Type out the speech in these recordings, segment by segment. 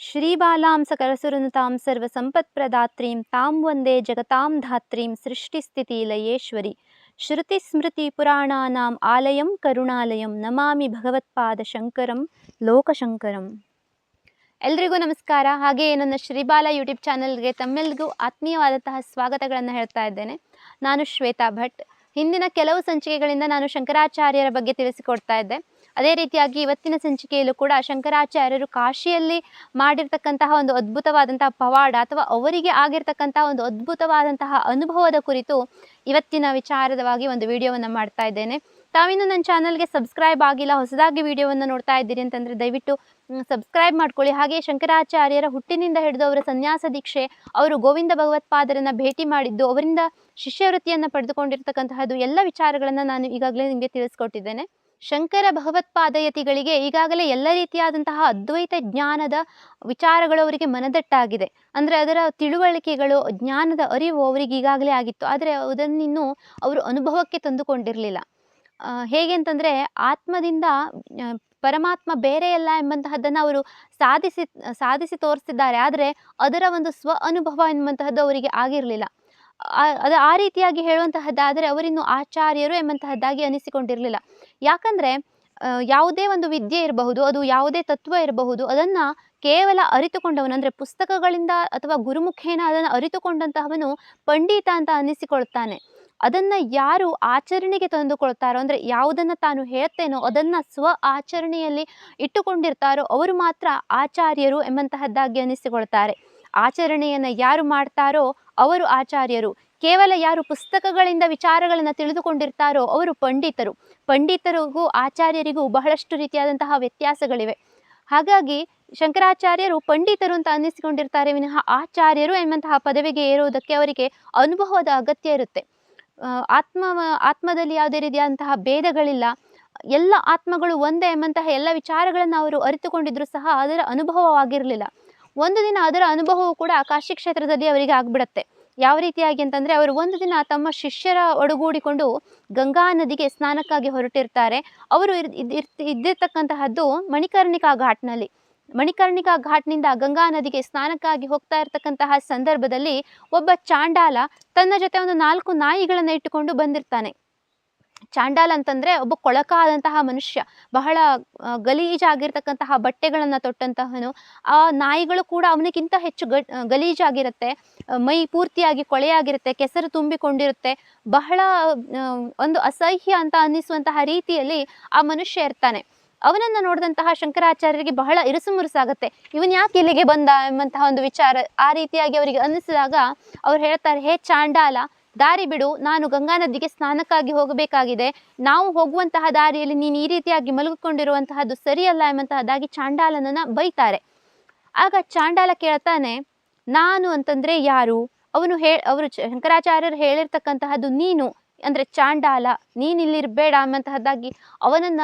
ಶ್ರೀಬಾಲಾಂ ಸಕಲಸುರನುತಾಂ ಸರ್ವ ಸಂಪತ್ಪ್ರದಾತ್ರೀಂ ತಾಂ ವಂದೇ ಜಗತಾಂ ಧಾತ್ರೀಂ ಸೃಷ್ಟಿಸ್ಥಿತಿ ಲಯೇಶ್ವರಿ ಶ್ರುತಿಸ್ಮೃತಿ ಪುರಾಣಾನಾಂ ಆಲಯಂ ಕರುಣಾಲಯಂ ನಮಾಮಿ ಭಗವತ್ಪಾದ ಶಂಕರಂ ಲೋಕಶಂಕರಂ ಎಲ್ರಿಗೂ ನಮಸ್ಕಾರ. ಹಾಗೆಯೇ ನನ್ನ ಶ್ರೀಬಾಲ ಯೂಟ್ಯೂಬ್ ಚಾನಲ್ಗೆ ತಮ್ಮೆಲ್ಲಿಗೂ ಆತ್ಮೀಯವಾದಂತಹ ಸ್ವಾಗತಗಳನ್ನು ಹೇಳ್ತಾ ಇದ್ದೇನೆ. ನಾನು ಶ್ವೇತಾ ಭಟ್. ಹಿಂದಿನ ಕೆಲವು ಸಂಚಿಕೆಗಳಿಂದ ನಾನು ಶಂಕರಾಚಾರ್ಯರ ಬಗ್ಗೆ ತಿಳಿಸಿಕೊಡ್ತಾ ಇದ್ದೆ. ಅದೇ ರೀತಿಯಾಗಿ ಇವತ್ತಿನ ಸಂಚಿಕೆಯಲ್ಲೂ ಕೂಡ ಶಂಕರಾಚಾರ್ಯರು ಕಾಶಿಯಲ್ಲಿ ಮಾಡಿರ್ತಕ್ಕಂತಹ ಒಂದು ಅದ್ಭುತವಾದಂತಹ ಪವಾಡ ಅಥವಾ ಅವರಿಗೆ ಆಗಿರ್ತಕ್ಕಂತಹ ಒಂದು ಅದ್ಭುತವಾದಂತಹ ಅನುಭವದ ಕುರಿತು ಇವತ್ತಿನ ವಿಚಾರದವಾಗಿ ಒಂದು ವಿಡಿಯೋವನ್ನು ಮಾಡ್ತಾ ಇದ್ದೇನೆ. ತಾವಿನ್ನು ನನ್ನ ಚಾನಲ್ಗೆ ಸಬ್ಸ್ಕ್ರೈಬ್ ಆಗಿಲ್ಲ, ಹೊಸದಾಗಿ ವಿಡಿಯೋವನ್ನು ನೋಡ್ತಾ ಇದ್ದೀರಿ ಅಂತಂದರೆ ದಯವಿಟ್ಟು ಸಬ್ಸ್ಕ್ರೈಬ್ ಮಾಡ್ಕೊಳ್ಳಿ. ಹಾಗೆ ಶಂಕರಾಚಾರ್ಯರ ಹುಟ್ಟಿನಿಂದ ಹಿಡಿದು ಅವರ ಸನ್ಯಾಸ ದೀಕ್ಷೆ, ಅವರು ಗೋವಿಂದ ಭಗವತ್ಪಾದರನ್ನ ಭೇಟಿ ಮಾಡಿದ್ದು, ಅವರಿಂದ ಶಿಷ್ಯವೃತ್ತಿಯನ್ನು ಪಡೆದುಕೊಂಡಿರ್ತಕ್ಕಂತಹದ್ದು ಎಲ್ಲ ವಿಚಾರಗಳನ್ನು ನಾನು ಈಗಾಗಲೇ ನಿಮಗೆ ತಿಳಿಸ್ಕೊಟ್ಟಿದ್ದೇನೆ. ಶಂಕರ ಭಗವತ್ಪಾದಯತಿಗಳಿಗೆ ಈಗಾಗಲೇ ಎಲ್ಲ ರೀತಿಯಾದಂತಹ ಅದ್ವೈತ ಜ್ಞಾನದ ವಿಚಾರಗಳು ಅವರಿಗೆ ಮನದಟ್ಟಾಗಿದೆ. ಅಂದರೆ ಅದರ ತಿಳುವಳಿಕೆಗಳು, ಜ್ಞಾನದ ಅರಿವು ಅವರಿಗೆ ಈಗಾಗಲೇ ಆಗಿತ್ತು. ಆದರೆ ಅದನ್ನಿನ್ನೂ ಅವರು ಅನುಭವಕ್ಕೆ ತಂದುಕೊಂಡಿರಲಿಲ್ಲ. ಹೇಗೆ ಅಂತಂದರೆ ಆತ್ಮದಿಂದ ಪರಮಾತ್ಮ ಬೇರೆ ಅಲ್ಲ ಎಂಬಂತಹದ್ದನ್ನು ಅವರು ಸಾಧಿಸಿ ಸಾಧಿಸಿ ತೋರಿಸ್ತಿದ್ದಾರೆ. ಆದರೆ ಅದರ ಒಂದು ಸ್ವ ಅನುಭವ ಎಂಬಂತಹದ್ದು ಅವರಿಗೆ ಆಗಿರಲಿಲ್ಲ. ಅದು ಆ ರೀತಿಯಾಗಿ ಹೇಳುವಂತಹದ್ದಾದರೆ ಅವರಿನ್ನು ಆಚಾರ್ಯರು ಎಂಬಂತಹದ್ದಾಗಿ ಅನಿಸಿಕೊಂಡಿರಲಿಲ್ಲ. ಯಾಕಂದರೆ ಯಾವುದೇ ಒಂದು ವಿದ್ಯೆ ಇರಬಹುದು, ಅದು ಯಾವುದೇ ತತ್ವ ಇರಬಹುದು, ಅದನ್ನು ಕೇವಲ ಅರಿತುಕೊಂಡವನು, ಅಂದರೆ ಪುಸ್ತಕಗಳಿಂದ ಅಥವಾ ಗುರುಮುಖೇನ ಅದನ್ನು ಅರಿತುಕೊಂಡಂತಹವನು ಪಂಡಿತ ಅಂತ ಅನ್ನಿಸಿಕೊಳ್ತಾನೆ. ಅದನ್ನು ಯಾರು ಆಚರಣೆಗೆ ತಂದುಕೊಳ್ತಾರೋ, ಅಂದರೆ ಯಾವುದನ್ನು ತಾನು ಹೇಳ್ತೇನೋ ಅದನ್ನು ಸ್ವ ಆಚರಣೆಯಲ್ಲಿ ಇಟ್ಟುಕೊಂಡಿರ್ತಾರೋ, ಅವರು ಮಾತ್ರ ಆಚಾರ್ಯರು ಎಂಬಂತಹದ್ದಾಗಿ ಅನ್ನಿಸಿಕೊಳ್ತಾರೆ. ಆಚರಣೆಯನ್ನು ಯಾರು ಮಾಡ್ತಾರೋ, ಅವರು ಆಚಾರ್ಯರು. ಕೇವಲ ಯಾರು ಪುಸ್ತಕಗಳಿಂದ ವಿಚಾರಗಳನ್ನು ತಿಳಿದುಕೊಂಡಿರ್ತಾರೋ ಅವರು ಪಂಡಿತರು. ಪಂಡಿತರಿಗೂ ಆಚಾರ್ಯರಿಗೂ ಬಹಳಷ್ಟು ರೀತಿಯಾದಂತಹ ವ್ಯತ್ಯಾಸಗಳಿವೆ. ಹಾಗಾಗಿ ಶಂಕರಾಚಾರ್ಯರು ಪಂಡಿತರು ಅಂತ ಅನ್ನಿಸಿಕೊಂಡಿರ್ತಾರೆ ವಿನಃ ಆಚಾರ್ಯರು ಎಂಬಂತಹ ಪದವಿಗೆ ಏರುವುದಕ್ಕೆ ಅವರಿಗೆ ಅನುಭವದ ಅಗತ್ಯ ಇರುತ್ತೆ. ಆತ್ಮ, ಆತ್ಮದಲ್ಲಿ ಯಾವುದೇ ರೀತಿಯಾದಂತಹ ಭೇದಗಳಿಲ್ಲ. ಎಲ್ಲ ಆತ್ಮಗಳು ಒಂದೇ ಎಂಬಂತಹ ಎಲ್ಲ ವಿಚಾರಗಳನ್ನು ಅವರು ಅರಿತುಕೊಂಡಿದ್ರು ಸಹ ಅದರ ಅನುಭವವಾಗಿರಲಿಲ್ಲ. ಒಂದು ದಿನ ಅದರ ಅನುಭವವು ಕೂಡ ಕಾಶಿ ಕ್ಷೇತ್ರದಲ್ಲಿ ಅವರಿಗೆ ಆಗ್ಬಿಡತ್ತೆ. ಯಾವ ರೀತಿಯಾಗಿ ಅಂತಂದರೆ ಅವರು ಒಂದು ದಿನ ತಮ್ಮ ಶಿಷ್ಯರ ಒಡಗೂಡಿಕೊಂಡು ಗಂಗಾ ನದಿಗೆ ಸ್ನಾನಕ್ಕಾಗಿ ಹೊರಟಿರ್ತಾರೆ. ಅವರು ಇದ್ದಿರ್ತಕ್ಕಂತಹದ್ದು ಮಣಿಕರ್ಣಿಕಾ ಘಾಟ್ನಲ್ಲಿ. ಮಣಿಕರ್ಣಿಕಾ ಘಾಟ್ನಿಂದ ಗಂಗಾ ನದಿಗೆ ಸ್ನಾನಕ್ಕಾಗಿ ಹೋಗ್ತಾ ಇರ್ತಕ್ಕಂತಹ ಸಂದರ್ಭದಲ್ಲಿ ಒಬ್ಬ ಚಾಂಡಾಲ ತನ್ನ ಜೊತೆ ಒಂದು ನಾಲ್ಕು ನಾಯಿಗಳನ್ನು ಇಟ್ಟುಕೊಂಡು ಬಂದಿರ್ತಾನೆ. ಚಾಂಡಾಲ ಅಂತಂದ್ರೆ ಒಬ್ಬ ಕೊಳಕಾದಂತಹ ಮನುಷ್ಯ. ಬಹಳ ಗಲೀಜ ಗಲೀಜಾಗಿರ್ತಕ್ಕಂತಹ ಬಟ್ಟೆಗಳನ್ನು ತೊಟ್ಟಂತಹನು, ಆ ನಾಯಿಗಳು ಕೂಡ ಅವನಿಗಿಂತ ಹೆಚ್ಚು ಗ ಗಲೀಜಾಗಿರುತ್ತೆ. ಮೈ ಪೂರ್ತಿಯಾಗಿ ಕೊಳೆಯಾಗಿರುತ್ತೆ, ಕೆಸರು ತುಂಬಿಕೊಂಡಿರುತ್ತೆ. ಬಹಳ ಒಂದು ಅಸಹ್ಯ ಅಂತ ಅನ್ನಿಸುವಂತಹ ರೀತಿಯಲ್ಲಿ ಆ ಮನುಷ್ಯ ಇರ್ತಾನೆ. ಅವನನ್ನು ನೋಡಿದಂತಹ ಶಂಕರಾಚಾರ್ಯರಿಗೆ ಬಹಳ ಇರುಸುಮುರುಸಾಗುತ್ತೆ ಇವನ್ ಯಾಕೆ ಇಲ್ಲಿಗೆ ಬಂದ? ಎಂಬಂತಹ ಒಂದು ವಿಚಾರ ಆ ರೀತಿಯಾಗಿ ಅವರಿಗೆ ಅನ್ನಿಸಿದಾಗ, ಅವ್ರು ಹೇಳ್ತಾರೆ, ಹೇ ಚಾಂಡಾಲ ದಾರಿ ಬಿಡು, ನಾನು ಗಂಗಾ ನದಿಗೆ ಸ್ನಾನಕ್ಕಾಗಿ ಹೋಗಬೇಕಾಗಿದೆ. ನಾವು ಹೋಗುವಂತಹ ದಾರಿಯಲ್ಲಿ ನೀನು ಈ ರೀತಿಯಾಗಿ ಮಲಗಿಕೊಂಡಿರುವಂತಹದ್ದು ಸರಿಯಲ್ಲ ಎಂಬಂತಹದ್ದಾಗಿ ಚಾಂಡಾಲನನ್ನ ಬೈತಾರೆ. ಆಗ ಚಾಂಡಾಲ ಕೇಳ್ತಾನೆ, ನಾನು ಅಂತಂದ್ರೆ ಯಾರು? ಅವನು ಹೇ, ಅವರು ಶಂಕರಾಚಾರ್ಯರು ಹೇಳಿರ್ತಕ್ಕಂತಹದ್ದು ನೀನು. ಅಂದ್ರೆ ಚಾಂಡಾಲ ನೀನು ಇಲ್ಲಿರ್ಬೇಡ ಎಂಬಂತಹದ್ದಾಗಿ ಅವನನ್ನ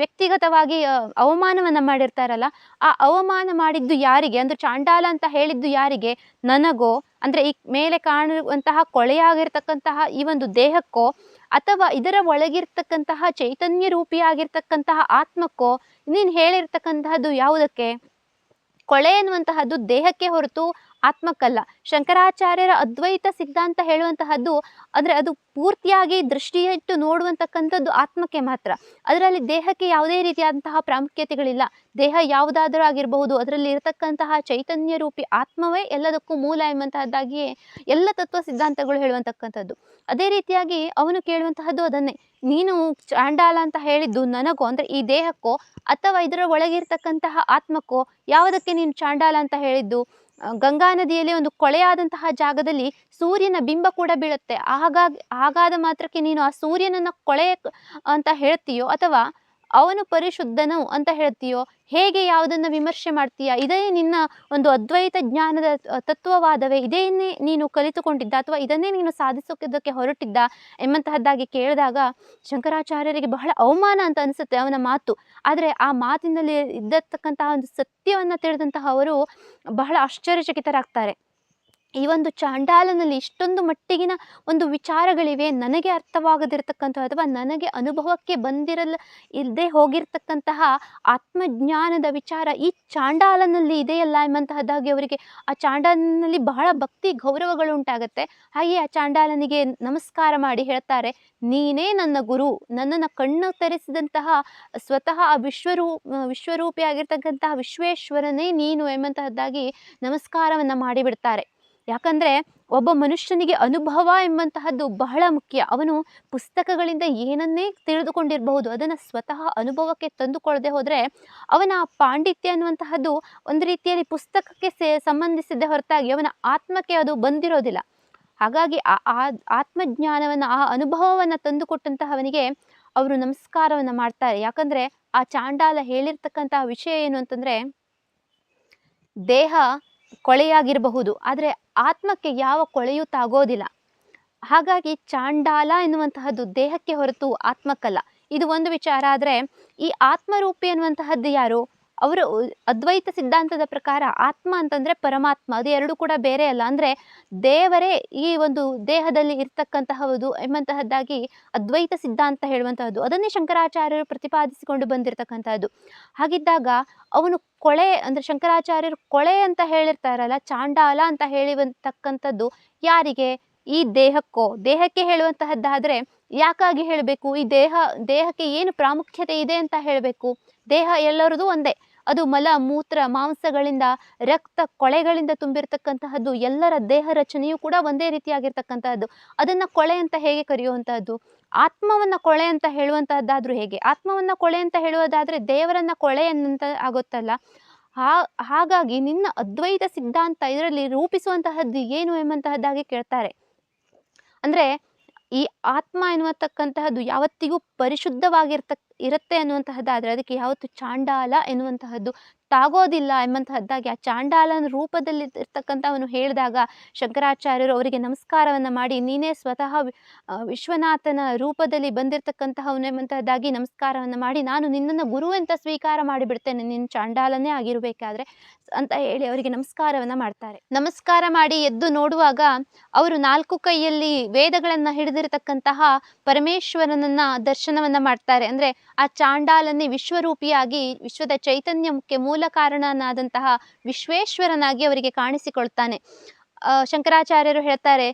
ವ್ಯಕ್ತಿಗತವಾಗಿ ಅವಮಾನವನ್ನ ಮಾಡಿರ್ತಾರಲ್ಲ, ಆ ಅವಮಾನ ಮಾಡಿದ್ದು ಯಾರಿಗೆ? ಅಂದ್ರೆ ಚಾಂಡಾಲ ಅಂತ ಹೇಳಿದ್ದು ಯಾರಿಗೆ? ನನಗೋ? ಅಂದ್ರೆ ಈ ಮೇಲೆ ಕಾಣುವಂತಹ ಕೊಳೆಯಾಗಿರ್ತಕ್ಕಂತಹ ಈ ಒಂದು ದೇಹಕ್ಕೋ ಅಥವಾ ಇದರ ಒಳಗಿರ್ತಕ್ಕಂತಹ ಚೈತನ್ಯ ರೂಪಿಯಾಗಿರ್ತಕ್ಕಂತಹ ಆತ್ಮಕ್ಕೋ ನೀನು ಹೇಳಿರ್ತಕ್ಕಂತಹದ್ದು ಯಾವುದಕ್ಕೆ? ಕೊಳೆ ಎನ್ನುವಂತಹದ್ದು ದೇಹಕ್ಕೆ ಹೊರತು ಆತ್ಮಕ್ಕಲ್ಲ ಶಂಕರಾಚಾರ್ಯರ ಅದ್ವೈತ ಸಿದ್ಧಾಂತ ಹೇಳುವಂತಹದ್ದು, ಅಂದರೆ ಅದು ಪೂರ್ತಿಯಾಗಿ ದೃಷ್ಟಿಯಿಟ್ಟು ನೋಡುವಂತಕ್ಕಂಥದ್ದು ಆತ್ಮಕ್ಕೆ ಮಾತ್ರ. ಅದರಲ್ಲಿ ದೇಹಕ್ಕೆ ಯಾವುದೇ ರೀತಿಯಾದಂತಹ ಪ್ರಾಮುಖ್ಯತೆಗಳಿಲ್ಲ. ದೇಹ ಯಾವುದಾದರೂ ಆಗಿರಬಹುದು, ಅದರಲ್ಲಿ ಇರತಕ್ಕಂತಹ ಚೈತನ್ಯ ರೂಪಿ ಆತ್ಮವೇ ಎಲ್ಲದಕ್ಕೂ ಮೂಲ ಎಂಬಂತಹದ್ದಾಗಿಯೇ ಎಲ್ಲ ತತ್ವ ಸಿದ್ಧಾಂತಗಳು ಹೇಳುವಂತಕ್ಕಂಥದ್ದು. ಅದೇ ರೀತಿಯಾಗಿ ಅವನು ಕೇಳುವಂತಹದ್ದು ಅದನ್ನೇ. ನೀನು ಚಾಂಡಾಲ ಅಂತ ಹೇಳಿದ್ದು ನನಗೋ, ಅಂದರೆ ಈ ದೇಹಕ್ಕೋ, ಅಥವಾ ಇದರ ಒಳಗಿರ್ತಕ್ಕಂತಹ ಆತ್ಮಕ್ಕೋ, ಯಾವುದಕ್ಕೆ ನೀನು ಚಾಂಡಾಲ ಅಂತ ಹೇಳಿದ್ದು? ಗಂಗಾ ನದಿಯಲ್ಲಿ ಒಂದು ಕೊಳೆಯಾದಂತಹ ಜಾಗದಲ್ಲಿ ಸೂರ್ಯನ ಬಿಂಬ ಕೂಡ ಬೀಳುತ್ತೆ. ಹಾಗಾಗಿ ಹಾಗಾದ ಮಾತ್ರಕ್ಕೆ ನೀನು ಆ ಸೂರ್ಯನನ್ನ ಕೊಳೆ ಅಂತ ಹೇಳ್ತೀಯೋ ಅಥವಾ ಅವನು ಪರಿಶುದ್ಧನೋ ಅಂತ ಹೇಳ್ತೀಯೋ? ಹೇಗೆ ಯಾವುದನ್ನು ವಿಮರ್ಶೆ ಮಾಡ್ತೀಯ? ಇದೇ ನಿನ್ನ ಒಂದು ಅದ್ವೈತ ಜ್ಞಾನದ ತತ್ವವಾದವೇ? ಇದೇನೇ ನೀನು ಕಲಿತುಕೊಂಡಿದ್ದ ಅಥವಾ ಇದನ್ನೇ ನೀನು ಸಾಧಿಸೋದಕ್ಕೆ ಹೊರಟಿದ್ದ? ಎಂಬಂತಹದ್ದಾಗಿ ಕೇಳಿದಾಗ ಶಂಕರಾಚಾರ್ಯರಿಗೆ ಬಹಳ ಅವಮಾನ ಅಂತ ಅನಿಸುತ್ತೆ ಅವನ ಮಾತು. ಆದರೆ ಆ ಮಾತಿನಲ್ಲಿ ಇದ್ದತಕ್ಕಂತಹ ಒಂದು ಸತ್ಯವನ್ನು ತಿಳಿದಂತಹ ಅವರು ಬಹಳ ಆಶ್ಚರ್ಯಚಕಿತರಾಗ್ತಾರೆ. ಈ ಒಂದು ಚಾಂಡಾಲನಲ್ಲಿ ಇಷ್ಟೊಂದು ಮಟ್ಟಿಗಿನ ಒಂದು ವಿಚಾರಗಳಿವೆ, ನನಗೆ ಅರ್ಥವಾಗದಿರತಕ್ಕಂಥ ಅಥವಾ ನನಗೆ ಅನುಭವಕ್ಕೆ ಬಂದಿರಲ್ಲ ಇಲ್ಲದೆ ಹೋಗಿರ್ತಕ್ಕಂತಹ ಆತ್ಮಜ್ಞಾನದ ವಿಚಾರ ಈ ಚಾಂಡಾಲನಲ್ಲಿ ಇದೆಯಲ್ಲ ಎಂಬಂತಹದ್ದಾಗಿ ಅವರಿಗೆ ಆ ಚಾಂಡಾಲನಲ್ಲಿ ಬಹಳ ಭಕ್ತಿ, ಗೌರವಗಳು ಉಂಟಾಗತ್ತೆ. ಹಾಗೆ ಆ ಚಾಂಡಾಲನಿಗೆ ನಮಸ್ಕಾರ ಮಾಡಿ ಹೇಳ್ತಾರೆ, ನೀನೇ ನನ್ನ ಗುರು, ನನ್ನನ್ನು ಕಣ್ಣು ತರಿಸಿದಂತಹ ಸ್ವತಃ ಆ ವಿಶ್ವರೂ, ವಿಶ್ವರೂಪಿಯಾಗಿರ್ತಕ್ಕಂತಹ ವಿಶ್ವೇಶ್ವರನೇ ನೀನು ಎಂಬಂತಹದ್ದಾಗಿ ನಮಸ್ಕಾರವನ್ನು ಮಾಡಿಬಿಡ್ತಾರೆ. ಯಾಕಂದರೆ ಒಬ್ಬ ಮನುಷ್ಯನಿಗೆ ಅನುಭವ ಎಂಬಂತಹದ್ದು ಬಹಳ ಮುಖ್ಯ. ಅವನು ಪುಸ್ತಕಗಳಿಂದ ಏನನ್ನೇ ತಿಳಿದುಕೊಂಡಿರಬಹುದು, ಅದನ್ನು ಸ್ವತಃ ಅನುಭವಕ್ಕೆ ತಂದುಕೊಳ್ಳದೆ ಹೋದರೆ ಅವನ ಪಾಂಡಿತ್ಯ ಅನ್ನುವಂತಹದ್ದು ಒಂದು ರೀತಿಯಲ್ಲಿ ಪುಸ್ತಕಕ್ಕೆ ಸೇ, ಸಂಬಂಧಿಸಿದ್ದೇ ಹೊರತಾಗಿ ಅವನ ಆತ್ಮಕ್ಕೆ ಅದು ಬಂದಿರೋದಿಲ್ಲ. ಹಾಗಾಗಿ ಆ ಆತ್ಮಜ್ಞಾನವನ್ನು, ಆ ಅನುಭವವನ್ನು ತಂದುಕೊಟ್ಟಂತಹವನಿಗೆ ಅವರು ನಮಸ್ಕಾರವನ್ನು ಮಾಡ್ತಾರೆ. ಯಾಕಂದರೆ ಆ ಚಾಂಡಾಲ ಹೇಳಿರ್ತಕ್ಕಂತಹ ವಿಷಯ ಏನು ಅಂತಂದರೆ, ದೇಹ ಕೊಳೆಯಾಗಿರಬಹುದು. ಆದರೆ ಆತ್ಮಕ್ಕೆ ಯಾವ ಕೊಳೆಯೂ ತಾಗೋದಿಲ್ಲ. ಹಾಗಾಗಿ ಚಾಂಡಾಲ ಎನ್ನುವಂತಹದ್ದು ದೇಹಕ್ಕೆ ಹೊರತು ಆತ್ಮಕ್ಕಲ್ಲ. ಇದು ಒಂದು ವಿಚಾರ. ಆದರೆ ಈ ಆತ್ಮರೂಪಿ ಎನ್ನುವಂತಹದ್ದು ಯಾರು? ಅವರು ಅದ್ವೈತ ಸಿದ್ಧಾಂತದ ಪ್ರಕಾರ ಆತ್ಮ ಅಂತಂದರೆ ಪರಮಾತ್ಮ. ಅದು ಎರಡು ಕೂಡ ಬೇರೆ ಅಲ್ಲ. ಅಂದರೆ ದೇವರೇ ಈ ಒಂದು ದೇಹದಲ್ಲಿ ಇರ್ತಕ್ಕಂತಹವುದು ಎಂಬಂತಹದ್ದಾಗಿ ಅದ್ವೈತ ಸಿದ್ಧಾಂತ ಹೇಳುವಂತಹದ್ದು. ಅದನ್ನೇ ಶಂಕರಾಚಾರ್ಯರು ಪ್ರತಿಪಾದಿಸಿಕೊಂಡು ಬಂದಿರತಕ್ಕಂತಹದ್ದು. ಹಾಗಿದ್ದಾಗ ಅವನು ಕೊಳೆ ಅಂದರೆ ಶಂಕರಾಚಾರ್ಯರು ಕೊಳೆ ಅಂತ ಹೇಳಿರ್ತಾರಲ್ಲ, ಚಾಂಡಾಲ ಅಂತ ಹೇಳಿವಂತಕ್ಕಂಥದ್ದು ಯಾರಿಗೆ? ಈ ದೇಹಕ್ಕೋ? ದೇಹಕ್ಕೆ ಹೇಳುವಂತಹದ್ದಾದರೆ ಯಾಕಾಗಿ ಹೇಳಬೇಕು? ಈ ದೇಹ, ದೇಹಕ್ಕೆ ಏನು ಪ್ರಾಮುಖ್ಯತೆ ಇದೆ ಅಂತ ಹೇಳಬೇಕು? ದೇಹ ಎಲ್ಲರದು ಒಂದೇ. ಅದು ಮಲ, ಮೂತ್ರ, ಮಾಂಸಗಳಿಂದ, ರಕ್ತ ಕೊಳೆಗಳಿಂದ ತುಂಬಿರ್ತಕ್ಕಂತಹದ್ದು, ಎಲ್ಲರ ದೇಹ ರಚನೆಯೂ ಕೂಡ ಒಂದೇ ರೀತಿಯಾಗಿರ್ತಕ್ಕಂತಹದ್ದು. ಅದನ್ನು ಕೊಳೆ ಅಂತ ಹೇಗೆ ಕರೆಯುವಂತಹದ್ದು? ಆತ್ಮವನ್ನು ಕೊಳೆ ಅಂತ ಹೇಳುವಂತಹದ್ದಾದ್ರೂ ಹೇಗೆ? ಆತ್ಮವನ್ನು ಕೊಳೆ ಅಂತ ಹೇಳುವುದಾದರೆ ದೇವರನ್ನ ಕೊಳೆ ಅನ್ನಂತ ಆಗುತ್ತಲ್ಲ. ಹಾ, ಹಾಗಾಗಿ ನಿನ್ನ ಅದ್ವೈತ ಸಿದ್ಧಾಂತ ಇದರಲ್ಲಿ ರೂಪಿಸುವಂತಹದ್ದು ಏನು ಎಂಬಂತಹದ್ದಾಗಿ ಕೇಳ್ತಾರೆ. ಅಂದರೆ ಈ ಆತ್ಮ ಎನ್ನುವತಕ್ಕಂತಹದ್ದು ಯಾವತ್ತಿಗೂ ಪರಿಶುದ್ಧವಾಗಿರ್ತಕ್ಕ ಇರುತ್ತೆ ಅನ್ನುವಂತಹದ್ದಾದರೆ ಅದಕ್ಕೆ ಯಾವತ್ತು ಚಾಂಡಾಲ ಎನ್ನುವಂತಹದ್ದು ತಾಗೋದಿಲ್ಲ ಎಂಬಂತಹದ್ದಾಗಿ ಆ ಚಾಂಡಾಲನ ರೂಪದಲ್ಲಿ ಇರ್ತಕ್ಕಂಥವನು ಹೇಳಿದಾಗ ಶಂಕರಾಚಾರ್ಯರು ಅವರಿಗೆ ನಮಸ್ಕಾರವನ್ನು ಮಾಡಿ, ನೀನೇ ಸ್ವತಃ ವಿಶ್ವನಾಥನ ರೂಪದಲ್ಲಿ ಬಂದಿರತಕ್ಕಂತಹವನು ಎಂಬಂತಹದ್ದಾಗಿ ನಮಸ್ಕಾರವನ್ನು ಮಾಡಿ, ನಾನು ನಿನ್ನನ್ನು ಗುರು ಅಂತ ಸ್ವೀಕಾರ ಮಾಡಿಬಿಡ್ತೇನೆ, ನಿನ್ನ ಚಾಂಡಾಲನೇ ಆಗಿರಬೇಕಾದ್ರೆ ಅಂತ ಹೇಳಿ ಅವರಿಗೆ ನಮಸ್ಕಾರವನ್ನು ಮಾಡ್ತಾರೆ. ನಮಸ್ಕಾರ ಮಾಡಿ ಎದ್ದು ನೋಡುವಾಗ ಅವರು ನಾಲ್ಕು ಕೈಯಲ್ಲಿ ವೇದಗಳನ್ನು ಹಿಡಿದಿರತಕ್ಕಂತಹ ಪರಮೇಶ್ವರನನ್ನ ದರ್ಶನವನ್ನ ಮಾಡ್ತಾರೆ. ಅಂದ್ರೆ ಆ ಚಾಂಡಾಲನ್ನೇ ವಿಶ್ವರೂಪಿಯಾಗಿ, ವಿಶ್ವದ ಚೈತನ್ಯಕ್ಕೆ ಮೂಲ ಕಾರಣನಾದಂತಹ ವಿಶ್ವೇಶ್ವರನಾಗಿ ಅವರಿಗೆ ಕಾಣಿಸಿಕೊಳ್ತಾನೆ. ಶಂಕರಾಚಾರ್ಯರು ಹೇಳ್ತಾರೆ,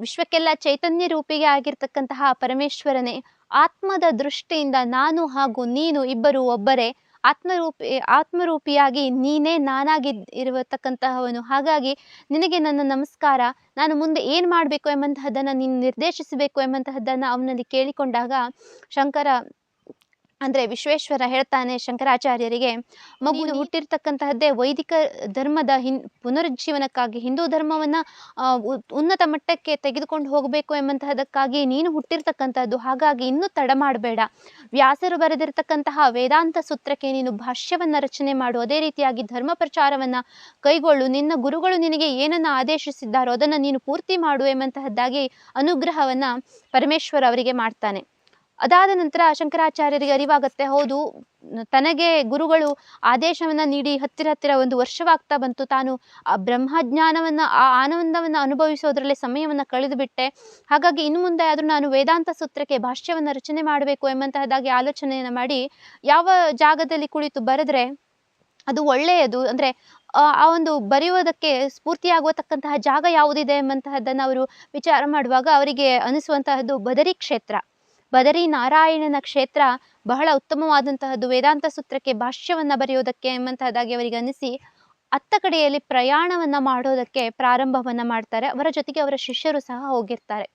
ವಿಶ್ವಕ್ಕೆಲ್ಲ ಚೈತನ್ಯ ರೂಪಿಗೆ ಆಗಿರ್ತಕ್ಕಂತಹ ಪರಮೇಶ್ವರನೇ, ಆತ್ಮದ ದೃಷ್ಟಿಯಿಂದ ನಾನು ಹಾಗೂ ನೀನು ಇಬ್ಬರು ಒಬ್ಬರೇ, ಆತ್ಮರೂಪಿ, ಆತ್ಮರೂಪಿಯಾಗಿ ನೀನೇ ನಾನಾಗಿ ಇರತಕ್ಕಂತಹವನು ಹಾಗಾಗಿ ನಿನಗೆ ನನ್ನ ನಮಸ್ಕಾರ, ನಾನು ಮುಂದೆ ಏನು ಮಾಡಬೇಕು ಎಂಬಂತಹದ್ದನ್ನು ನೀನು ನಿರ್ದೇಶಿಸಬೇಕು ಎಂಬಂತಹದ್ದನ್ನು ಅವನಲ್ಲಿ ಕೇಳಿಕೊಂಡಾಗ ಶಂಕರ ಅಂದರೆ ವಿಶ್ವೇಶ್ವರ ಹೇಳ್ತಾನೆ ಶಂಕರಾಚಾರ್ಯರಿಗೆ ಮಗು ಹುಟ್ಟಿರ್ತಕ್ಕಂತಹದ್ದೇ ವೈದಿಕ ಧರ್ಮದ ಹಿನ್ ಪುನರುಜ್ಜೀವನಕ್ಕಾಗಿ ಹಿಂದೂ ಧರ್ಮವನ್ನು ಉನ್ನತ ಮಟ್ಟಕ್ಕೆ ತೆಗೆದುಕೊಂಡು ಹೋಗಬೇಕು ಎಂಬಂತಹದಕ್ಕಾಗಿ ನೀನು ಹುಟ್ಟಿರ್ತಕ್ಕಂಥದ್ದು ಹಾಗಾಗಿ ಇನ್ನೂ ತಡ ಮಾಡಬೇಡ. ವ್ಯಾಸರು ಬರೆದಿರ್ತಕ್ಕಂತಹ ವೇದಾಂತ ಸೂತ್ರಕ್ಕೆ ನೀನು ಭಾಷ್ಯವನ್ನು ರಚನೆ ಮಾಡು. ಅದೇ ರೀತಿಯಾಗಿ ಧರ್ಮ ಪ್ರಚಾರವನ್ನು ಕೈಗೊಳ್ಳು. ನಿನ್ನ ಗುರುಗಳು ನಿನಗೆ ಏನನ್ನು ಆದೇಶಿಸಿದ್ದಾರೋ ಅದನ್ನು ನೀನು ಪೂರ್ತಿ ಮಾಡು ಎಂಬಂತಹದ್ದಾಗಿ ಅನುಗ್ರಹವನ್ನು ಪರಮೇಶ್ವರ ಅವರಿಗೆ ಮಾಡ್ತಾನೆ. ಅದಾದ ನಂತರ ಶಂಕರಾಚಾರ್ಯರಿಗೆ ಅರಿವಾಗತ್ತೆ, ಹೌದು, ತನಗೆ ಗುರುಗಳು ಆದೇಶವನ್ನು ನೀಡಿ ಹತ್ತಿರ ಹತ್ತಿರ ಒಂದು ವರ್ಷವಾಗ್ತಾ ಬಂತು. ತಾನು ಆ ಬ್ರಹ್ಮಜ್ಞಾನವನ್ನು, ಆ ಆನಂದವನ್ನು ಅನುಭವಿಸೋದ್ರಲ್ಲೇ ಸಮಯವನ್ನು ಕಳೆದು ಬಿಟ್ಟೆ. ಹಾಗಾಗಿ ಇನ್ನು ಮುಂದೆ ಆದರೂ ನಾನು ವೇದಾಂತ ಸೂತ್ರಕ್ಕೆ ಭಾಷ್ಯವನ್ನು ರಚನೆ ಮಾಡಬೇಕು ಎಂಬಂತಹದ್ದಾಗಿ ಆಲೋಚನೆಯನ್ನು ಮಾಡಿ ಯಾವ ಜಾಗದಲ್ಲಿ ಕುಳಿತು ಬರೆದ್ರೆ ಅದು ಒಳ್ಳೆಯದು. ಅಂದರೆ, ಆ ಒಂದು ಬರೆಯುವುದಕ್ಕೆ ಸ್ಫೂರ್ತಿಯಾಗುವತಕ್ಕಂತಹ ಜಾಗ ಯಾವುದಿದೆ ಎಂಬಂತಹದ್ದನ್ನು ಅವರು ವಿಚಾರ ಮಾಡುವಾಗ ಅವರಿಗೆ ಅನಿಸುವಂತಹದ್ದು ಬದರಿ ಕ್ಷೇತ್ರ. ಬದರಿ ನಾರಾಯಣನ ಕ್ಷೇತ್ರ ಬಹಳ ಉತ್ತಮವಾದಂತಹದ್ದು ವೇದಾಂತ ಸೂತ್ರಕ್ಕೆ ಭಾಷ್ಯವನ್ನು ಬರೆಯೋದಕ್ಕೆ ಎಂಬಂತಹದ್ದಾಗಿ ಅವರಿಗೆ ಅನಿಸಿ ಅತ್ತ ಕಡೆಯಲ್ಲಿ ಪ್ರಯಾಣವನ್ನು ಮಾಡೋದಕ್ಕೆ ಪ್ರಾರಂಭವನ್ನು ಮಾಡ್ತಾರೆ. ಅವರ ಜೊತೆಗೆ ಅವರ ಶಿಷ್ಯರು ಸಹ ಹೋಗಿರ್ತಾರೆ.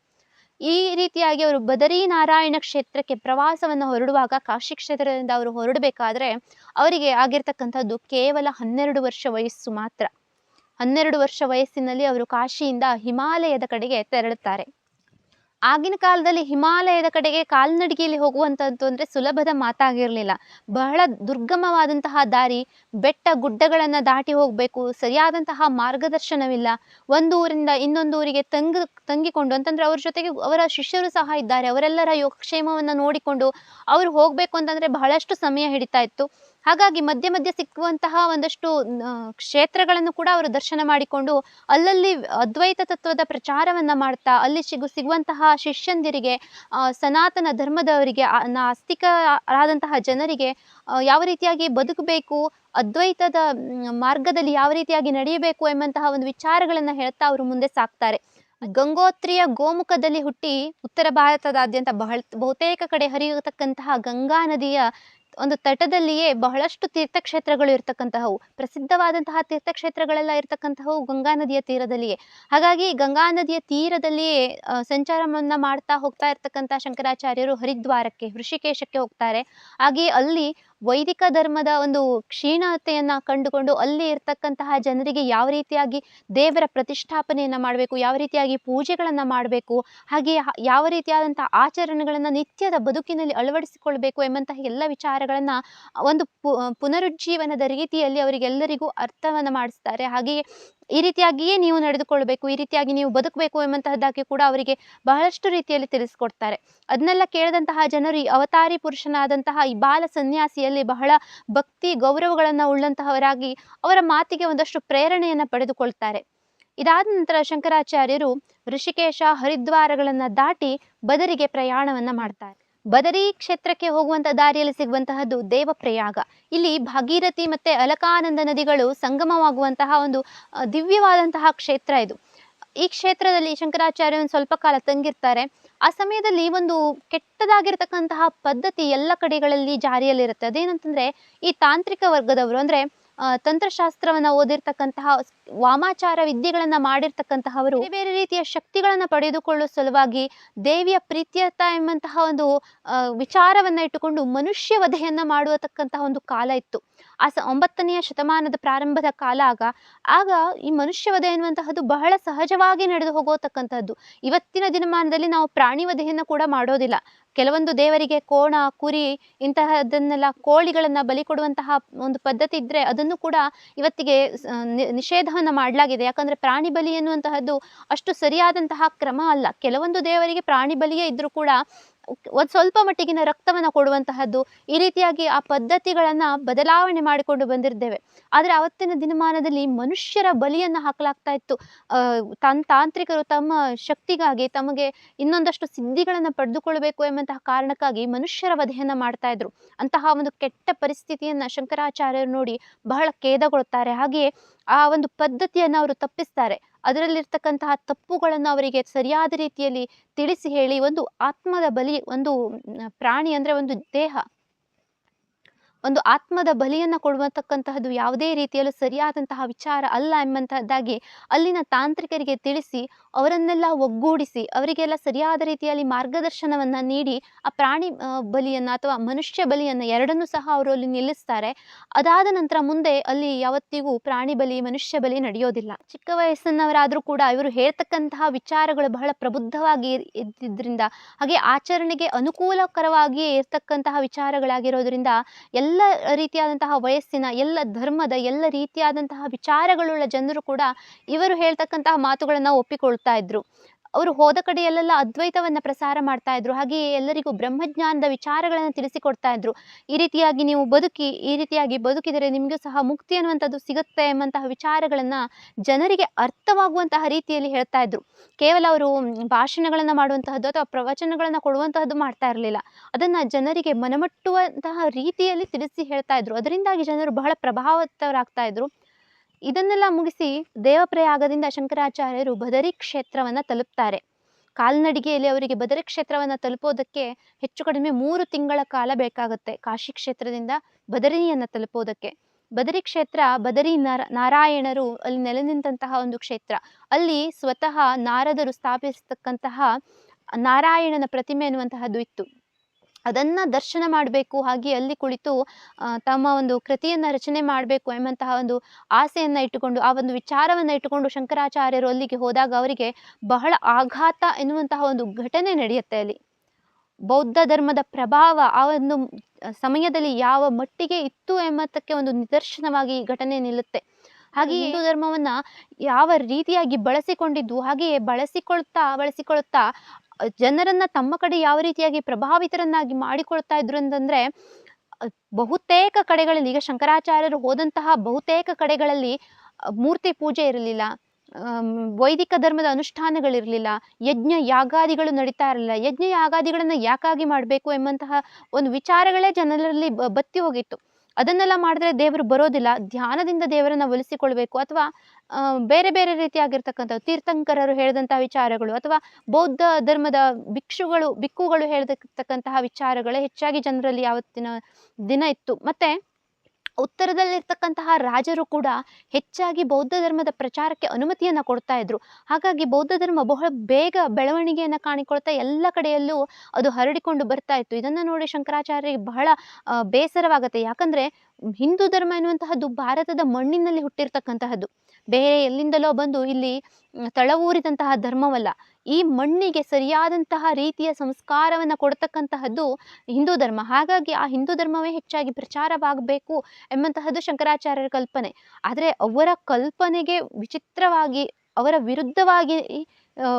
ಈ ರೀತಿಯಾಗಿ ಅವರು ಬದರಿ ನಾರಾಯಣ ಕ್ಷೇತ್ರಕ್ಕೆ ಪ್ರವಾಸವನ್ನು ಹೊರಡುವಾಗ ಕಾಶಿ ಕ್ಷೇತ್ರದಿಂದ ಅವರು ಹೊರಡಬೇಕಾದ್ರೆ ಅವರಿಗೆ ಆಗಿರ್ತಕ್ಕಂಥದ್ದು ಕೇವಲ ಹನ್ನೆರಡು ವರ್ಷ ವಯಸ್ಸು ಮಾತ್ರ. ಹನ್ನೆರಡು ವರ್ಷ ವಯಸ್ಸಿನಲ್ಲಿ ಅವರು ಕಾಶಿಯಿಂದ ಹಿಮಾಲಯದ ಕಡೆಗೆ ತೆರಳುತ್ತಾರೆ. ಆಗಿನ ಕಾಲದಲ್ಲಿ ಹಿಮಾಲಯದ ಕಡೆಗೆ ಕಾಲ್ನಡಿಗೆಯಲ್ಲಿ ಹೋಗುವಂಥದ್ದು ಅಂದರೆ ಸುಲಭದ ಮಾತಾಗಿರಲಿಲ್ಲ. ಬಹಳ ದುರ್ಗಮವಾದಂತಹ ದಾರಿ, ಬೆಟ್ಟ ಗುಡ್ಡಗಳನ್ನು ದಾಟಿ ಹೋಗಬೇಕು, ಸರಿಯಾದಂತಹ ಮಾರ್ಗದರ್ಶನವಿಲ್ಲ. ಒಂದು ಊರಿಂದ ಇನ್ನೊಂದು ಊರಿಗೆ ತಂಗ, ತಂಗಿಕೊಂಡು ಅಂತಂದರೆ ಅವ್ರ ಜೊತೆಗೆ ಅವರ ಶಿಷ್ಯರು ಸಹ ಇದ್ದಾರೆ. ಅವರೆಲ್ಲರ ಯೋಗಕ್ಷೇಮವನ್ನು ನೋಡಿಕೊಂಡು ಅವರು ಹೋಗಬೇಕು ಅಂತಂದರೆ ಬಹಳಷ್ಟು ಸಮಯ ಹಿಡಿತಾ ಇತ್ತು. ಹಾಗಾಗಿ ಮಧ್ಯ ಮಧ್ಯ ಸಿಕ್ಕುವಂತಹ ಒಂದಷ್ಟು ಕ್ಷೇತ್ರಗಳನ್ನು ಕೂಡ ಅವರು ದರ್ಶನ ಮಾಡಿಕೊಂಡು ಅಲ್ಲಲ್ಲಿ ಅದ್ವೈತ ತತ್ವದ ಪ್ರಚಾರವನ್ನು ಮಾಡ್ತಾ ಅಲ್ಲಿ ಸಿಗು ಸಿಗುವಂತಹ ಶಿಷ್ಯಂದಿರಿಗೆ ಸನಾತನ ಧರ್ಮದವರಿಗೆ ಆ, ಆದಂತಹ ಜನರಿಗೆ ಯಾವ ರೀತಿಯಾಗಿ ಬದುಕಬೇಕು ಅದ್ವೈತದ ಮಾರ್ಗದಲ್ಲಿ ಯಾವ ರೀತಿಯಾಗಿ ನಡೆಯಬೇಕು ಎಂಬಂತಹ ಒಂದು ವಿಚಾರಗಳನ್ನು ಹೇಳ್ತಾ ಅವರು ಮುಂದೆ ಸಾಕ್ತಾರೆ. ಗಂಗೋತ್ರಿಯ ಗೋಮುಖದಲ್ಲಿ ಹುಟ್ಟಿ ಉತ್ತರ ಭಾರತದಾದ್ಯಂತ ಬಹಳ ಬಹುತೇಕ ಕಡೆ ಹರಿಯತಕ್ಕಂತಹ ಗಂಗಾ ನದಿಯ ಒಂದು ತಟದಲ್ಲಿಯೇ ಬಹಳಷ್ಟು ತೀರ್ಥಕ್ಷೇತ್ರಗಳು ಇರ್ತಕ್ಕಂತಹವು, ಪ್ರಸಿದ್ಧವಾದಂತಹ ತೀರ್ಥಕ್ಷೇತ್ರಗಳೆಲ್ಲ ಇರ್ತಕ್ಕಂತಹವು ಗಂಗಾ ನದಿಯ ತೀರದಲ್ಲಿಯೇ. ಹಾಗಾಗಿ ಗಂಗಾ ನದಿಯ ತೀರದಲ್ಲಿಯೇ ಸಂಚಾರವನ್ನು ಮಾಡ್ತಾ ಹೋಗ್ತಾ ಇರ್ತಕ್ಕಂಥ ಶಂಕರಾಚಾರ್ಯರು ಹರಿದ್ವಾರಕ್ಕೆ, ಋಷಿಕೇಶಕ್ಕೆ ಹೋಗ್ತಾರೆ. ಹಾಗೆ ಅಲ್ಲಿ ವೈದಿಕ ಧರ್ಮದ ಒಂದು ಕ್ಷೀಣತೆಯನ್ನು ಕಂಡುಕೊಂಡು ಅಲ್ಲಿ ಇರ್ತಕ್ಕಂತಹ ಜನರಿಗೆ ಯಾವ ರೀತಿಯಾಗಿ ದೇವರ ಪ್ರತಿಷ್ಠಾಪನೆಯನ್ನು ಮಾಡಬೇಕು, ಯಾವ ರೀತಿಯಾಗಿ ಪೂಜೆಗಳನ್ನು ಮಾಡಬೇಕು ಹಾಗೆ ಯಾವ ರೀತಿಯಾದಂಥ ಆಚರಣೆಗಳನ್ನು ನಿತ್ಯದ ಬದುಕಿನಲ್ಲಿ ಅಳವಡಿಸಿಕೊಳ್ಬೇಕು ಎಂಬಂತಹ ಎಲ್ಲ ವಿಚಾರಗಳನ್ನು ಒಂದು ಪುನರುಜ್ಜೀವನದ ರೀತಿಯಲ್ಲಿ ಅವರಿಗೆಲ್ಲರಿಗೂ ಅರ್ಥವನ್ನ ಮಾಡಿಸ್ತಾರೆ. ಹಾಗೆಯೇ ಈ ರೀತಿಯಾಗಿಯೇ ನೀವು ನಡೆದುಕೊಳ್ಬೇಕು, ಈ ರೀತಿಯಾಗಿ ನೀವು ಬದುಕಬೇಕು ಎಂಬಂತಹದ್ದಾಗಿ ಕೂಡ ಅವರಿಗೆ ಬಹಳಷ್ಟು ರೀತಿಯಲ್ಲಿ ತಿಳಿಸಿಕೊಡ್ತಾರೆ. ಅದನ್ನೆಲ್ಲ ಕೇಳಿದಂತಹ ಜನರು ಈ ಅವತಾರಿ ಪುರುಷನಾದಂತಹ ಈ ಬಾಲ ಸನ್ಯಾಸಿಯಲ್ಲಿ ಬಹಳ ಭಕ್ತಿ, ಗೌರವಗಳನ್ನು ಉಳ್ಳಂತಹವರಾಗಿ ಅವರ ಮಾತಿಗೆ ಒಂದಷ್ಟು ಪ್ರೇರಣೆಯನ್ನು ಪಡೆದುಕೊಳ್ತಾರೆ. ಇದಾದ ನಂತರ ಶಂಕರಾಚಾರ್ಯರು ಋಷಿಕೇಶ ಹರಿದ್ವಾರಗಳನ್ನು ದಾಟಿ ಬದರಿಗೆ ಪ್ರಯಾಣವನ್ನ ಮಾಡ್ತಾರೆ. ಬದರಿ ಕ್ಷೇತ್ರಕ್ಕೆ ಹೋಗುವಂತ ದಾರಿಯಲ್ಲಿ ಸಿಗುವಂತಹದ್ದು ದೇವಪ್ರಯಾಗ. ಇಲ್ಲಿ ಭಾಗೀರಥಿ ಮತ್ತೆ ಅಲಕಾನಂದ ನದಿಗಳು ಸಂಗಮವಾಗುವಂತಹ ಒಂದು ದಿವ್ಯವಾದಂತಹ ಕ್ಷೇತ್ರ ಇದು. ಈ ಕ್ಷೇತ್ರದಲ್ಲಿ ಶಂಕರಾಚಾರ್ಯ ಒಂದು ಸ್ವಲ್ಪ ಕಾಲ ತಂಗಿರ್ತಾರೆ. ಆ ಸಮಯದಲ್ಲಿ ಒಂದು ಕೆಟ್ಟದಾಗಿರ್ತಕ್ಕಂತಹ ಪದ್ಧತಿ ಎಲ್ಲ ಕಡೆಗಳಲ್ಲಿ ಜಾರಿಯಲ್ಲಿರುತ್ತೆ. ಅದೇನಂತಂದ್ರೆ ಈ ತಾಂತ್ರಿಕ ವರ್ಗದವರು ಅಂದ್ರೆ ತಂತ್ರಶಾಸ್ತ್ರವನ್ನ ಓದಿರ್ತಕ್ಕಂತಹ ವಾಮಾಚಾರ ವಿದ್ಯೆಗಳನ್ನ ಮಾಡಿರ್ತಕ್ಕಂತಹವರು ಬೇರೆ ಬೇರೆ ರೀತಿಯ ಶಕ್ತಿಗಳನ್ನ ಪಡೆದುಕೊಳ್ಳುವ ಸಲುವಾಗಿ ದೇವಿಯ ಪ್ರೀತ್ಯರ್ಥ ಎಂಬಂತಹ ಒಂದು ವಿಚಾರವನ್ನು ಇಟ್ಟುಕೊಂಡು ಮನುಷ್ಯ ವಧೆಯನ್ನ ಮಾಡುವತಕ್ಕಂತಹ ಒಂದು ಕಾಲ ಇತ್ತು. ಆ ಸ, ಒಂಬತ್ತನೆಯ ಶತಮಾನದ ಪ್ರಾರಂಭದ ಕಾಲ ಆಗ ಆಗ ಈ ಮನುಷ್ಯ ವಧೆ ಎನ್ನುವಂತಹದ್ದು ಬಹಳ ಸಹಜವಾಗಿ ನಡೆದು ಹೋಗೋತಕ್ಕಂಥದ್ದು ಇವತ್ತಿನ ದಿನಮಾನದಲ್ಲಿ ನಾವು ಪ್ರಾಣಿ ವಧೆಯನ್ನು ಕೂಡ ಮಾಡೋದಿಲ್ಲ. ಕೆಲವೊಂದು ದೇವರಿಗೆ ಕೋಣ, ಕುರಿ ಇಂತಹದನ್ನೆಲ್ಲ ಕೋಳಿಗಳನ್ನು ಬಲಿ ಕೊಡುವಂತಹ ಒಂದು ಪದ್ಧತಿ ಇದ್ದರೆ ಅದನ್ನು ಕೂಡ ಇವತ್ತಿಗೆ ನಿಷೇಧವನ್ನು ಮಾಡಲಾಗಿದೆ. ಯಾಕಂದ್ರೆ ಪ್ರಾಣಿ ಬಲಿ ಎನ್ನುವಂತಹದ್ದು ಅಷ್ಟು ಸರಿಯಾದಂತಹ ಕ್ರಮ ಅಲ್ಲ. ಕೆಲವೊಂದು ದೇವರಿಗೆ ಪ್ರಾಣಿ ಬಲಿಯೇ ಇದ್ದರೂ ಕೂಡ ಒಂದು ಸ್ವಲ್ಪ ಮಟ್ಟಿಗಿನ ರಕ್ತವನ್ನ ಕೊಡುವಂತಹದ್ದು ಈ ರೀತಿಯಾಗಿ ಆ ಪದ್ಧತಿಗಳನ್ನ ಬದಲಾವಣೆ ಮಾಡಿಕೊಂಡು ಬಂದಿದ್ದೇವೆ ಆದರೆ ಅವತ್ತಿನ ದಿನಮಾನದಲ್ಲಿ ಮನುಷ್ಯರ ಬಲಿಯನ್ನ ಹಾಕಲಾಗ್ತಾ ಇತ್ತು. ತನ್ ತಾಂತ್ರಿಕರು ತಮ್ಮ ಶಕ್ತಿಗಾಗಿ ತಮಗೆ ಇನ್ನೊಂದಷ್ಟು ಸಿದ್ಧಿಗಳನ್ನ ಪಡೆದುಕೊಳ್ಳಬೇಕು ಎಂಬಂತಹ ಕಾರಣಕ್ಕಾಗಿ ಮನುಷ್ಯರ ವಧೆಯನ್ನ ಮಾಡ್ತಾ ಇದ್ರು. ಅಂತಹ ಒಂದು ಕೆಟ್ಟ ಪರಿಸ್ಥಿತಿಯನ್ನ ಶಂಕರಾಚಾರ್ಯರು ನೋಡಿ ಬಹಳ ಖೇದಗೊಳ್ತಾರೆ. ಹಾಗೆಯೇ ಆ ಒಂದು ಪದ್ಧತಿಯನ್ನು ಅವರು ತಪ್ಪಿಸ್ತಾರೆ. ಅದರಲ್ಲಿರ್ತಕ್ಕಂತಹ ತಪ್ಪುಗಳನ್ನು ಅವರಿಗೆ ಸರಿಯಾದ ರೀತಿಯಲ್ಲಿ ತಿಳಿಸಿ ಹೇಳಿ ಒಂದು ಆತ್ಮದ ಬಲಿ, ಒಂದು ಪ್ರಾಣಿ ಅಂದ್ರೆ ಒಂದು ದೇಹ. ಒಂದು ಆತ್ಮದ ಬಲಿಯನ್ನು ಕೊಡುವತಕ್ಕಂತಹದ್ದು ಯಾವುದೇ ರೀತಿಯಲ್ಲೂ ಸರಿಯಾದಂತಹ ವಿಚಾರ ಅಲ್ಲ ಎಂಬಂತಹದ್ದಾಗಿ ಅಲ್ಲಿನ ತಾಂತ್ರಿಕರಿಗೆ ತಿಳಿಸಿ, ಅವರನ್ನೆಲ್ಲ ಒಗ್ಗೂಡಿಸಿ, ಅವರಿಗೆಲ್ಲ ಸರಿಯಾದ ರೀತಿಯಲ್ಲಿ ಮಾರ್ಗದರ್ಶನವನ್ನ ನೀಡಿ, ಆ ಪ್ರಾಣಿ ಬಲಿಯನ್ನು ಅಥವಾ ಮನುಷ್ಯ ಬಲಿಯನ್ನ ಎರಡನ್ನೂ ಸಹ ಅವರು ಅಲ್ಲಿ ನಿಲ್ಲಿಸ್ತಾರೆ. ಅದಾದ ನಂತರ ಮುಂದೆ ಅಲ್ಲಿ ಯಾವತ್ತಿಗೂ ಪ್ರಾಣಿ ಬಲಿ, ಮನುಷ್ಯ ಬಲಿ ನಡೆಯೋದಿಲ್ಲ. ಚಿಕ್ಕ ವಯಸ್ಸಿನವರಾದರೂ ಕೂಡ ಇವರು ಹೇಳ್ತಕ್ಕಂತಹ ವಿಚಾರಗಳು ಬಹಳ ಪ್ರಬುದ್ಧವಾಗಿ ಇದ್ದಿದ್ರಿಂದ, ಹಾಗೆ ಆಚರಣೆಗೆ ಅನುಕೂಲಕರವಾಗಿ ಇರ್ತಕ್ಕಂತಹ ವಿಚಾರಗಳಾಗಿರೋದ್ರಿಂದ ಎಲ್ಲ ರೀತಿಯಾದಂತಹ ವಯಸ್ಸಿನ ಎಲ್ಲ ಧರ್ಮದ ಎಲ್ಲ ರೀತಿಯಾದಂತಹ ವಿಚಾರಗಳುಳ್ಳ ಜನರು ಕೂಡ ಇವರು ಹೇಳ್ತಕ್ಕಂತಹ ಮಾತುಗಳನ್ನ ಒಪ್ಪಿಕೊಳ್ತಾ ಇದ್ರು. ಅವರು ಹೋದ ಕಡೆಯಲ್ಲೆಲ್ಲ ಅದ್ವೈತವನ್ನ ಪ್ರಸಾರ ಮಾಡ್ತಾ ಇದ್ರು. ಹಾಗೆಯೇ ಎಲ್ಲರಿಗೂ ಬ್ರಹ್ಮಜ್ಞಾನದ ವಿಚಾರಗಳನ್ನು ತಿಳಿಸಿಕೊಡ್ತಾ ಇದ್ರು. ಈ ರೀತಿಯಾಗಿ ನೀವು ಬದುಕಿ, ಈ ರೀತಿಯಾಗಿ ಬದುಕಿದರೆ ನಿಮಗೂ ಸಹ ಮುಕ್ತಿ ಅನ್ನುವಂಥದ್ದು ಸಿಗುತ್ತೆ ಎಂಬಂತಹ ವಿಚಾರಗಳನ್ನ ಜನರಿಗೆ ಅರ್ಥವಾಗುವಂತಹ ರೀತಿಯಲ್ಲಿ ಹೇಳ್ತಾ ಇದ್ರು. ಕೇವಲ ಅವರು ಭಾಷಣಗಳನ್ನು ಮಾಡುವಂತಹದ್ದು ಅಥವಾ ಪ್ರವಚನಗಳನ್ನು ಕೊಡುವಂತಹದ್ದು ಮಾಡ್ತಾ ಇರಲಿಲ್ಲ. ಅದನ್ನ ಜನರಿಗೆ ಮನಮಟ್ಟುವಂತಹ ರೀತಿಯಲ್ಲಿ ತಿಳಿಸಿ ಹೇಳ್ತಾ ಇದ್ರು. ಅದರಿಂದಾಗಿ ಜನರು ಬಹಳ ಪ್ರಭಾವಿತರಾಗ್ತಾ ಇದ್ರು. ಇದನ್ನೆಲ್ಲ ಮುಗಿಸಿ ದೇವಪ್ರಯಾಗದಿಂದ ಶಂಕರಾಚಾರ್ಯರು ಬದರಿ ಕ್ಷೇತ್ರವನ್ನ ತಲುಪ್ತಾರೆ. ಕಾಲ್ನಡಿಗೆಯಲ್ಲಿ ಅವರಿಗೆ ಬದರಿ ಕ್ಷೇತ್ರವನ್ನ ತಲುಪೋದಕ್ಕೆ ಹೆಚ್ಚು ಕಡಿಮೆ ಮೂರು ತಿಂಗಳ ಕಾಲ ಬೇಕಾಗುತ್ತೆ ಕಾಶಿ ಕ್ಷೇತ್ರದಿಂದ ಬದರಿಯನ್ನು ತಲುಪೋದಕ್ಕೆ. ಬದರಿ ಕ್ಷೇತ್ರ, ಬದರಿ ನಾರ, ನಾರಾಯಣರು ಅಲ್ಲಿ ನೆಲೆ ನಿಂತಹ ಒಂದು ಕ್ಷೇತ್ರ. ಅಲ್ಲಿ ಸ್ವತಃ ನಾರದರು ಸ್ಥಾಪಿಸತಕ್ಕಂತಹ ನಾರಾಯಣನ ಪ್ರತಿಮೆ ಎನ್ನುವಂತಹದ್ದು ಇತ್ತು. ಅದನ್ನು ದರ್ಶನ ಮಾಡಬೇಕು, ಹಾಗೆ ಅಲ್ಲಿ ಕುಳಿತು ತಮ್ಮ ಒಂದು ಕೃತಿಯನ್ನು ರಚನೆ ಮಾಡಬೇಕು ಎಂಬಂತಹ ಒಂದು ಆಸೆಯನ್ನು ಇಟ್ಟುಕೊಂಡು, ಆ ಒಂದು ವಿಚಾರವನ್ನು ಇಟ್ಟುಕೊಂಡು ಶಂಕರಾಚಾರ್ಯರು ಅಲ್ಲಿಗೆ ಹೋದಾಗ ಅವರಿಗೆ ಬಹಳ ಆಘಾತ ಎನ್ನುವಂತಹ ಒಂದು ಘಟನೆ ನಡೆಯುತ್ತೆ ಅಲ್ಲಿ. ಬೌದ್ಧ ಧರ್ಮದ ಪ್ರಭಾವ ಆ ಒಂದು ಸಮಯದಲ್ಲಿ ಯಾವ ಮಟ್ಟಿಗೆ ಇತ್ತು ಎಂಬತಕ್ಕೆ ಒಂದು ನಿದರ್ಶನವಾಗಿ ಈ ಘಟನೆ ನಿಲ್ಲುತ್ತೆ. ಹಾಗೆ ಹಿಂದೂ ಧರ್ಮವನ್ನ ಯಾವ ರೀತಿಯಾಗಿ ಬಳಸಿಕೊಂಡಿದ್ದು, ಹಾಗೆಯೇ ಬಳಸಿಕೊಳ್ತಾ ಬಳಸಿಕೊಳ್ತಾ ಜನರನ್ನ ತಮ್ಮ ಕಡೆ ಯಾವ ರೀತಿಯಾಗಿ ಪ್ರಭಾವಿತರನ್ನಾಗಿ ಮಾಡಿಕೊಳ್ತಾ ಇದ್ರು ಅಂತಂದ್ರೆ ಬಹುತೇಕ ಕಡೆಗಳಲ್ಲಿ, ಈಗ ಶಂಕರಾಚಾರ್ಯರು ಹೋದಂತಹ ಬಹುತೇಕ ಕಡೆಗಳಲ್ಲಿ ಮೂರ್ತಿ ಪೂಜೆ ಇರಲಿಲ್ಲ ವೈದಿಕ ಧರ್ಮದ ಅನುಷ್ಠಾನಗಳಿರಲಿಲ್ಲ, ಯಜ್ಞ ಯಾಗಾದಿಗಳು ನಡೀತಾ ಇರಲಿಲ್ಲ. ಯಜ್ಞ ಯಾಗಾದಿಗಳನ್ನು ಯಾಕಾಗಿ ಮಾಡಬೇಕು ಎಂಬಂತಹ ಒಂದು ವಿಚಾರಗಳೇ ಜನರಲ್ಲಿ ಬತ್ತಿ ಹೋಗಿತ್ತು. ಅದನ್ನೆಲ್ಲ ಮಾಡಿದ್ರೆ ದೇವರು ಬರೋದಿಲ್ಲ. ಧ್ಯಾನದಿಂದ ದೇವರನ್ನ ಒಲಿಸಿಕೊಳ್ಬೇಕು ಅಥವಾ ಬೇರೆ ಬೇರೆ ರೀತಿಯಾಗಿರ್ತಕ್ಕಂಥ ತೀರ್ಥಂಕರರು ಹೇಳಿದಂತಹ ವಿಚಾರಗಳು ಅಥವಾ ಬೌದ್ಧ ಧರ್ಮದ ಭಿಕ್ಷುಗಳು, ಭಿಕ್ಕುಗಳು ಹೇಳಿರ್ತಕ್ಕಂತಹ ವಿಚಾರಗಳೇ ಹೆಚ್ಚಾಗಿ ಜನರಲ್ಲಿ ಯಾವತ್ತಿನ ದಿನ ಇತ್ತು. ಮತ್ತೆ ಉತ್ತರದಲ್ಲಿರ್ತಕ್ಕಂತಹ ರಾಜರು ಕೂಡ ಹೆಚ್ಚಾಗಿ ಬೌದ್ಧ ಧರ್ಮದ ಪ್ರಚಾರಕ್ಕೆ ಅನುಮತಿಯನ್ನ ಕೊಡ್ತಾ ಇದ್ರು. ಹಾಗಾಗಿ ಬೌದ್ಧ ಧರ್ಮ ಬಹಳ ಬೇಗ ಬೆಳವಣಿಗೆಯನ್ನ ಕಾಣಿಕೊಳ್ತಾ ಎಲ್ಲ ಕಡೆಯಲ್ಲೂ ಅದು ಹರಡಿಕೊಂಡು ಬರ್ತಾ ಇತ್ತು. ಇದನ್ನ ನೋಡಿ ಶಂಕರಾಚಾರ್ಯರಿಗೆ ಬಹಳ ಬೇಸರವಾಗುತ್ತೆ. ಯಾಕಂದರೆ ಹಿಂದೂ ಧರ್ಮ ಎನ್ನುವಂತಹದ್ದು ಭಾರತದ ಮಣ್ಣಿನಲ್ಲಿ ಹುಟ್ಟಿರ್ತಕ್ಕಂತಹದ್ದು. ಬೇರೆ ಎಲ್ಲಿಂದಲೋ ಬಂದು ಇಲ್ಲಿ ತಳವೂರಿದಂತಹ ಧರ್ಮವಲ್ಲ. ಈ ಮಣ್ಣಿಗೆ ಸರಿಯಾದಂತಹ ರೀತಿಯ ಸಂಸ್ಕಾರವನ್ನು ಕೊಡ್ತಕ್ಕಂತಹದ್ದು ಹಿಂದೂ ಧರ್ಮ. ಹಾಗಾಗಿ ಆ ಹಿಂದೂ ಧರ್ಮವೇ ಹೆಚ್ಚಾಗಿ ಪ್ರಚಾರವಾಗಬೇಕು ಎಂಬಂತಹದ್ದು ಶಂಕರಾಚಾರ್ಯರ ಕಲ್ಪನೆ. ಆದರೆ ಅವರ ಕಲ್ಪನೆಗೆ ವಿಚಿತ್ರವಾಗಿ, ಅವರ ವಿರುದ್ಧವಾಗಿ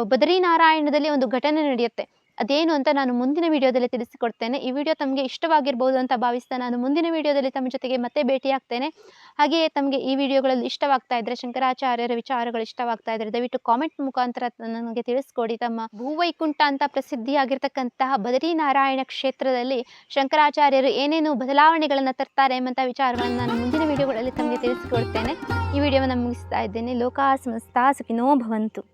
ಬದರಿನಾರಾಯಣದಲ್ಲಿ ಒಂದು ಘಟನೆ ನಡೆಯುತ್ತೆ. ಅದೇನು ಅಂತ ನಾನು ಮುಂದಿನ ವಿಡಿಯೋದಲ್ಲಿ ತಿಳಿಸಿಕೊಡ್ತೇನೆ. ಈ ವಿಡಿಯೋ ತಮಗೆ ಇಷ್ಟವಾಗಿರ್ಬೋದು ಅಂತ ಭಾವಿಸ್ತಾ ನಾನು ಮುಂದಿನ ವಿಡಿಯೋದಲ್ಲಿ ತಮ್ಮ ಜೊತೆಗೆ ಮತ್ತೆ ಭೇಟಿಯಾಗ್ತೇನೆ. ಹಾಗೆಯೇ ತಮಗೆ ಈ ವಿಡಿಯೋಗಳಲ್ಲಿ ಇಷ್ಟವಾಗ್ತಾ ಇದ್ದರೆ ಶಂಕರಾಚಾರ್ಯರ ವಿಚಾರಗಳು ಇಷ್ಟವಾಗ್ತಾ ಇದ್ದರೆ ದಯವಿಟ್ಟು ಕಾಮೆಂಟ್ ಮುಖಾಂತರ ನನಗೆ ತಿಳಿಸ್ಕೊಡಿ. ತಮ್ಮ ಭೂವೈಕುಂಠ ಅಂತ ಪ್ರಸಿದ್ಧಿಯಾಗಿರ್ತಕ್ಕಂತಹ ಬದರಿನಾರಾಯಣ ಕ್ಷೇತ್ರದಲ್ಲಿ ಶಂಕರಾಚಾರ್ಯರು ಏನೇನು ಬದಲಾವಣೆಗಳನ್ನು ತರ್ತಾರೆ ಎಂಬಂಥ ವಿಚಾರಗಳನ್ನು ನಾನು ಮುಂದಿನ ವಿಡಿಯೋಗಳಲ್ಲಿ ತಮಗೆ ತಿಳಿಸಿಕೊಡ್ತೇನೆ. ಈ ವಿಡಿಯೋವನ್ನು ಮುಗಿಸ್ತಾ ಇದ್ದೇನೆ. ಲೋಕಾ ಸುಖಿನೋ ಭವಂತು.